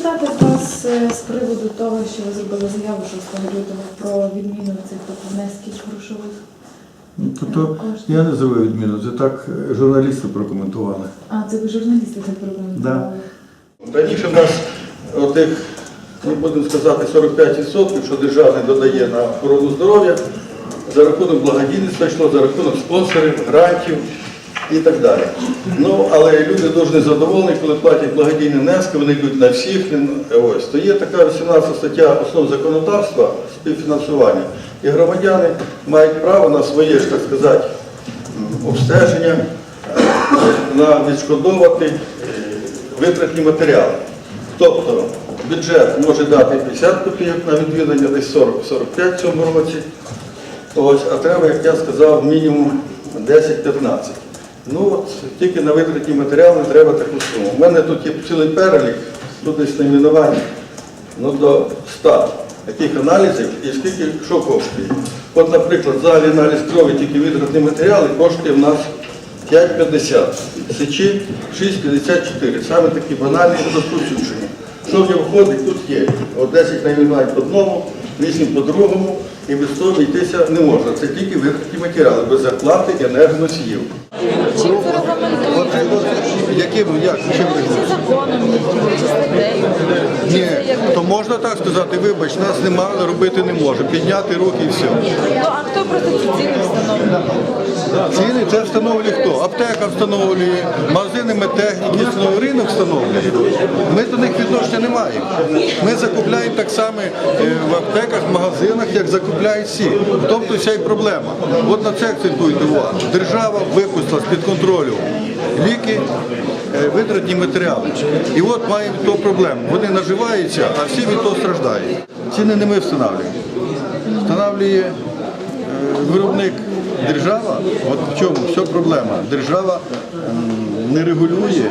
спитати вас е, з приводу того, що ви зробили заяву 6 лютого про відміну цих внесків грошових. Ну, Тобто я не зробив відміну, це так е, журналісти прокоментували. А, це ви журналісти це прокоментували. Раніше в нас отих, ну будемо сказати, 45%, що держава не додає на охорону здоров'я, за рахунок благодійництва йшло, за рахунок спонсорів, грантів і так далі. Ну, але люди дуже задоволені, коли платять благодійні внески, вони йдуть на всіх. Ось. То є така 18 стаття основ законодавства співфінансування. І громадяни мають право на своє, так сказати, обстеження, на відшкодовувати витратні матеріали. Тобто бюджет може дати 50 копійок на відвідання, десь 40-45 в цьому році. Ось, а треба, як я сказав, мінімум 10-15. Ну от тільки на витратні матеріали треба таку суму. У мене тут є цілий перелік, тут десь найменування, ну до 100 таких аналізів і скільки що коштує. От, наприклад, взагалі аналіз крові, тільки витратні матеріали коштує в нас 5,50. Сечі 6,54. Саме такі банальні розповсюдження. Що в нього входить, тут є. От 10 найменувань по одному, 8 по другому, і без того обійтися не можна. Це тільки викриті матеріали, без зарплати енергоносіїв. Чим це регламентується? Яким, як, чим Чи законом, чи статтею? Ні, то можна так сказати, вибач, нас нема, робити не може. Підняти руки і все. Ну, а хто просто ці ціни встановлює? Ціни це встановлює хто? Аптека встановлює, магазини медтехніки встановлює, ринок встановлює. Ми до них відношення не маємо. Ми закупляємо так само е, в аптеках, в магазинах, як закупляють всі. Тобто вся і проблема. От на це акцентуйте увагу. Держава випустила з-під контролю ліки, е, витратні матеріали. І от маємо ту проблему. Вони наживаються, а всі від того страждають. Ціни не ми встановлюємо. Встановлює е, виробник держава, от в чому вся проблема. Держава не регулює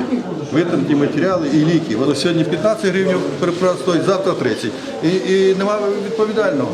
витратні матеріали і ліки. Воно сьогодні 15 гривень препарат стоїть, завтра 30. І, і немає відповідального.